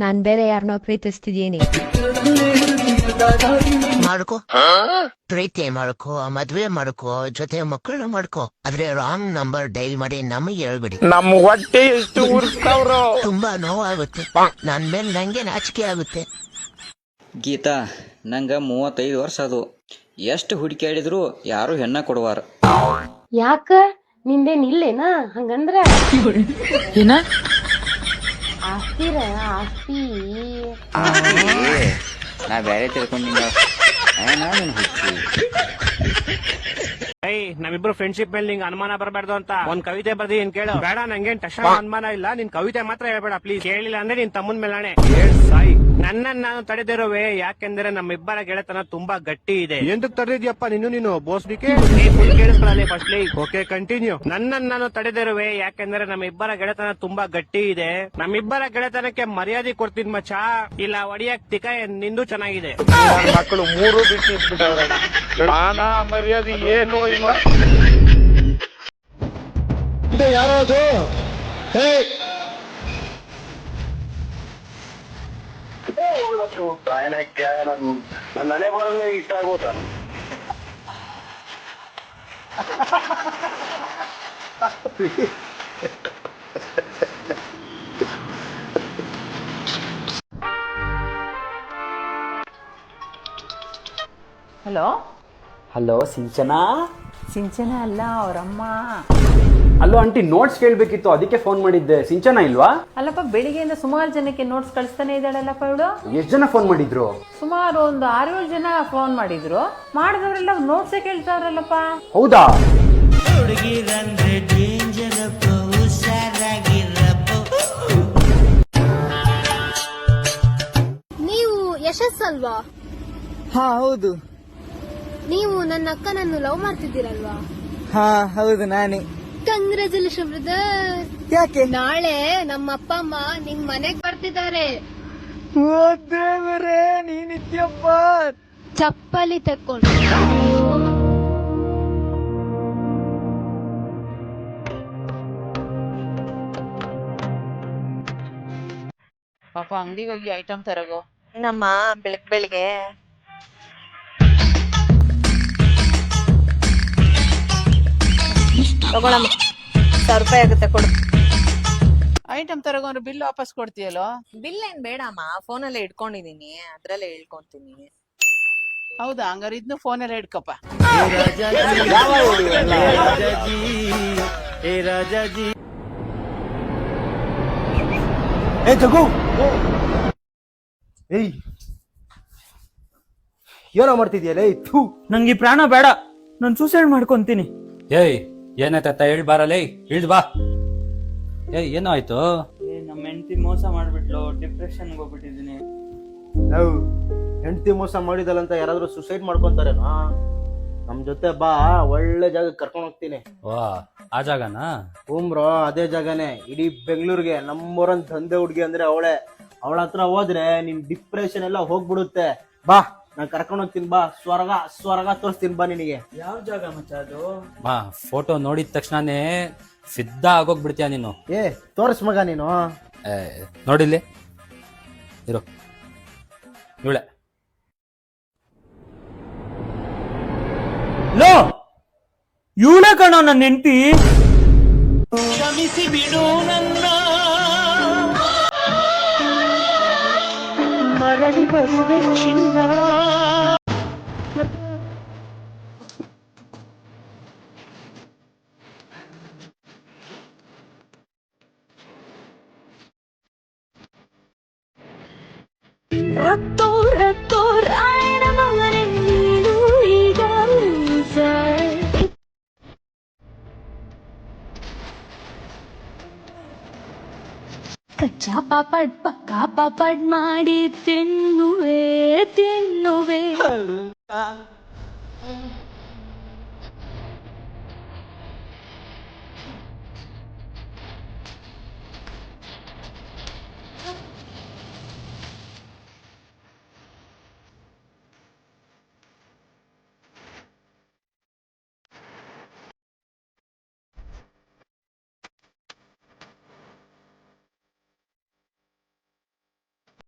ನಾನ್ ಬೇರೆ ಯಾರನ್ನೋ ಪ್ರೀತಿಸ್ತಿದ್ದೀನಿ. ಮಾಡ್ಕೋ. ಪ್ರೀತಿ ಮಾಡ್ಕೋ ಮದ್ವೆ ಮಾಡ್ಕೋ ಜೊತೆ ಮಕ್ಕಳು ಮಾಡ್ಕೋ. ಆದ್ರೆ ರಾಂಗ್ ನಂಬರ್ ಡೈಲ್ ಮಾಡಿ ನಮಗೆ ಹೇಳ್ಬಿಡಿ. ನಮ್ ಹೊಟ್ಟೆ ಎಷ್ಟು ತುಂಬಾ ನೋವಾಗುತ್ತೆ. ನನ್ ಮೇಲೆ ನಂಗೆ ನಾಚಿಕೆ ಆಗುತ್ತೆ. ಗೀತಾ ನಂಗ ಮೂವತ್ತೈದು ವರ್ಷ ಅದು ಎಷ್ಟು ಹುಡುಕ್ಯಾಡಿದ್ರು ಯಾರು ಹೆಣ್ಣ ಕೊಡುವಾರ? ಯಾಕ? ನಿಂದೇನ್ ಇಲ್ಲೇನಾ? ಹಂಗಂದ್ರ? ಏನ? ಆಸ್ತಿರ ನಮ್ಮಿಬ್ರು ಫ್ರೆಂಡ್ಶಿಪ್ ಮೇಲೆ ನಿಂಗೆ ಅನುಮಾನ ಬರಬಾರ್ದು ಅಂತ. ಒಂದ್ ಕವಿತೆ ಬರ್ದಿ ಏನ್ ಕೇಳು? ಬೇಡ, ನಂಗೇನ್ ಟಶ್ ಅನುಮಾನ ಇಲ್ಲ. ನಿನ್ ಕವಿತೆ ಮಾತ್ರ ಹೇಳ್ಬೇಡ ಪ್ಲೀಸ್ ಹೇಳಿಲ್ಲ ಅಂದ್ರೆ ನಿನ್ ತಮ್ಮನ್ ಮೇಲಾಣೆ. ಹೇಳ್ ಸಾಯಿ. ನನ್ನನ್ನ ನಾನು ತಡೆದಿರುವೆ ಯಾಕೆಂದ್ರೆ ನಮ್ಮಿಬ್ಬರ ಗೆಳೆತನ ತುಂಬಾ ಗಟ್ಟಿ ಇದೆ. ಎಂದಕ್ ತಡೆದಿದ್ಯಪ್ಪ ನೀನು ನೀನು ಬೋಸ್ಡಿಕೆ full firstly first okay continue ನನ್ನನ್ನ ನಾನು ತಡೆದಿರುವೆ ಯಾಕೆಂದ್ರೆ ನಮ್ಮಿಬ್ಬರ ಗೆಳೆತನ ತುಂಬಾ ಗಟ್ಟಿ ಇದೆ. ನಮ್ಮಿಬ್ಬರ ಗೆಳೆತನಕ್ಕೆ ಮರ್ಯಾದೆ ಕೊಡ್ತೀನಿ ಮಚ್ಚ. ಇಲ್ಲ ಒಡಿಯಕ್ ತಿಕ ನಿಂದು ಚೆನ್ನಾಗಿದೆ. ನನ್ ಮಕ್ಕಳು ಮೂರು ಬಿಟ್ಟು ಮಾನ ಮರ್ಯಾದೆ ಏನು ಇಲ್ಲ ಹಲೋ ಹಲೋ ಸಿಂಚನಾ ಸಿಂಚನ ಅಲ್ಲ ಅವರಮ್ಮ ಹಲೋ ಆಂಟಿ ನೋಟ್ಸ್ ಕೇಳಬೇಕಿತ್ತು ಅದಕ್ಕೆ ಫೋನ್ ಮಾಡಿದ್ದೆ. ಸಿಂಚನ ಇಲ್ವಾ? ಅಲ್ಲಪ್ಪ ಬೆಳಿಗ್ಗೆಯಿಂದ ಸುಮಾರು ಜನಕ್ಕೆ ನೋಟ್ಸ್ ಕಳಿಸ್ತಾನೆ ಇದ್ದಾಳಲ್ಲಪ್ಪ ಇವಳು. ಎಷ್ಟು ಜನ ಫೋನ್ ಮಾಡಿದ್ರು? ಸುಮಾರು ಒಂದು ಆರು ಏಳು ಜನ ಫೋನ್ ಮಾಡಿದ್ರು. ಮಾಡಿದವರೆಲ್ಲ ನೋಟ್ಸೇ ಕೇಳ್ತಾವ್ರಲ್ಲಪ್ಪ. ಹೌದಾ? ನೀವು ಯಶಸ್ಸಲ್ವಾ? ಹಾ ಹೌದು. ನೀವು ನನ್ನ ಅಕ್ಕನನ್ನು ಲವ್ ಮಾಡ್ತಿದ್ದೀರಲ್ವಾ? ಹಾ ಹೌದು ನಾನೇ. Congratulation brother. ಯಾಕೆ? ನಾಳೆ ನಮ್ಮ ಅಪ್ಪ ಅಮ್ಮ ನಿಮ್ ಮನೆಗ್ ಬರ್ತಿದ್ದಾರೆ. ಓ ದೇವರೇ ನೀನಿದ್ಯಪ್ಪ ಚಪ್ಪಲಿ ತಕ್ಕೊಂಡು ಪಾಪ ಅಂಗಡಿಗೆ ಹೋಗಿ ಐಟಮ್ ತರಗೋ. ನಮ್ಮ ಬೆಳಗ್ ಬೆಳಿಗ್ಗೆ ತಗೊಳಮ್ಮ ಸಾವಿರ ರೂಪಾಯಿ ಆಗುತ್ತೆ ಕೊಡು. ಐಟಮ್ ತರಗೊಂಡ್ರೆ ಬಿಲ್ ವಾಪಸ್ ಕೊಡ್ತೀಯಲ್ಲೋ? ಬಿಲ್ ಏನ್ ಬೇಡಮ್ಮ ಫೋನಲ್ಲೇ ಇಟ್ಕೊಂಡಿದೀನಿ ಅದ್ರಲ್ಲೇ ಹೇಳ್ಕೊಂತೀನಿ. ಹೌದಾ ಹಂಗಾರೆ ಇದನ್ನು ಫೋನಲ್ಲಿ ಹಿಡ್ಕಪ್ಪ ಏ ಜಗು ಏಯ್! ಏನೋ ಮಾಡ್ತಿದ್ಯಲ್ಲ ಏಯ್ ಥೂ! ನಂಗೆ ಪ್ರಾಣ ಬೇಡ ನಾನು ಸೂಸೈಡ್ ಮಾಡ್ಕೊಂತೀನಿ. ಏಯ್ ಏನಾಯ್ತ ಹೇಳಿ ಬಾರಲೇ ಇಳ್ದ್ ಬಾ. ಏ ಏನೋ ಆಯ್ತು? ನಮ್ಮ ಹೆಂಡತಿ ಮೋಸ ಮಾಡ್ಬಿಟ್ಲು ಡಿಪ್ರೆಷನ್ ಹೋಗ್ಬಿಟ್ಟಿದೀನಿ. ನಾವು ಹೆಂಡತಿ ಮೋಸ ಮಾಡಿದಲ್ಲಂತ ಯಾರಾದ್ರೂ ಸುಸೈಡ್ ಮಾಡ್ಕೊಂತಾರೇನೋ? ನಮ್ ಜೊತೆ ಬಾ ಒಳ್ಳೆ ಜಾಗ ಕರ್ಕೊಂಡು ಹೋಗ್ತೀನಿ. ವಾ ಆ ಜಾಗನಾ? ಹೂಮ್ರೋ ಅದೇ ಜಾಗನೇ. ಇಡೀ ಬೆಂಗಳೂರಿಗೆ ನಮ್ಮೂರನ್ ದಂಧೆ ಹುಡುಗಿ ಅಂದ್ರೆ ಅವಳೆ. ಅವಳ ಹತ್ರ ಹೋದ್ರೆ ನಿನ್ ಡಿಪ್ರೆಷನ್ ಎಲ್ಲ ಹೋಗ್ಬಿಡುತ್ತೆ. ಬಾ. ನಾನ್ ಕರ್ಕೊಂಡು ಹೋಗ್ತೀನಿ ಬಾ. ಸ್ವರ್ಗ ಸ್ವರ್ಗ ತೋರಿಸ್ತೀನಿ ಬಾ ನಿನಗೆ. ಯಾವ ಜಾಗ ಮಚ್ಚ ಅದು? ಬಾ ಫೋಟೋ ನೋಡಿದ ತಕ್ಷಣನೇ ಸಿದ್ಧ ಆಗೋಗ್ಬಿಡ್ತೀಯ ನೀನು. ಏ ತೋರಿಸ್ ಮಗ ನೀನು. ಏ, ನೋಡಿಲ್ಲಿ ಇರು. ಇವಳೆ. ಲೋ ಇವಳ ಕಣ ನನ್ನ ಹೆಂಡತಿ. Daddy was reaching out. What? ಕಚ್ಚಾ ಪಾಪಡ್ ಪಕ್ಕಾ ಪಾಪಡ್ ಮಾಡಿ ತಿನ್ನುವೆ. ತಿನ್ನುವೆ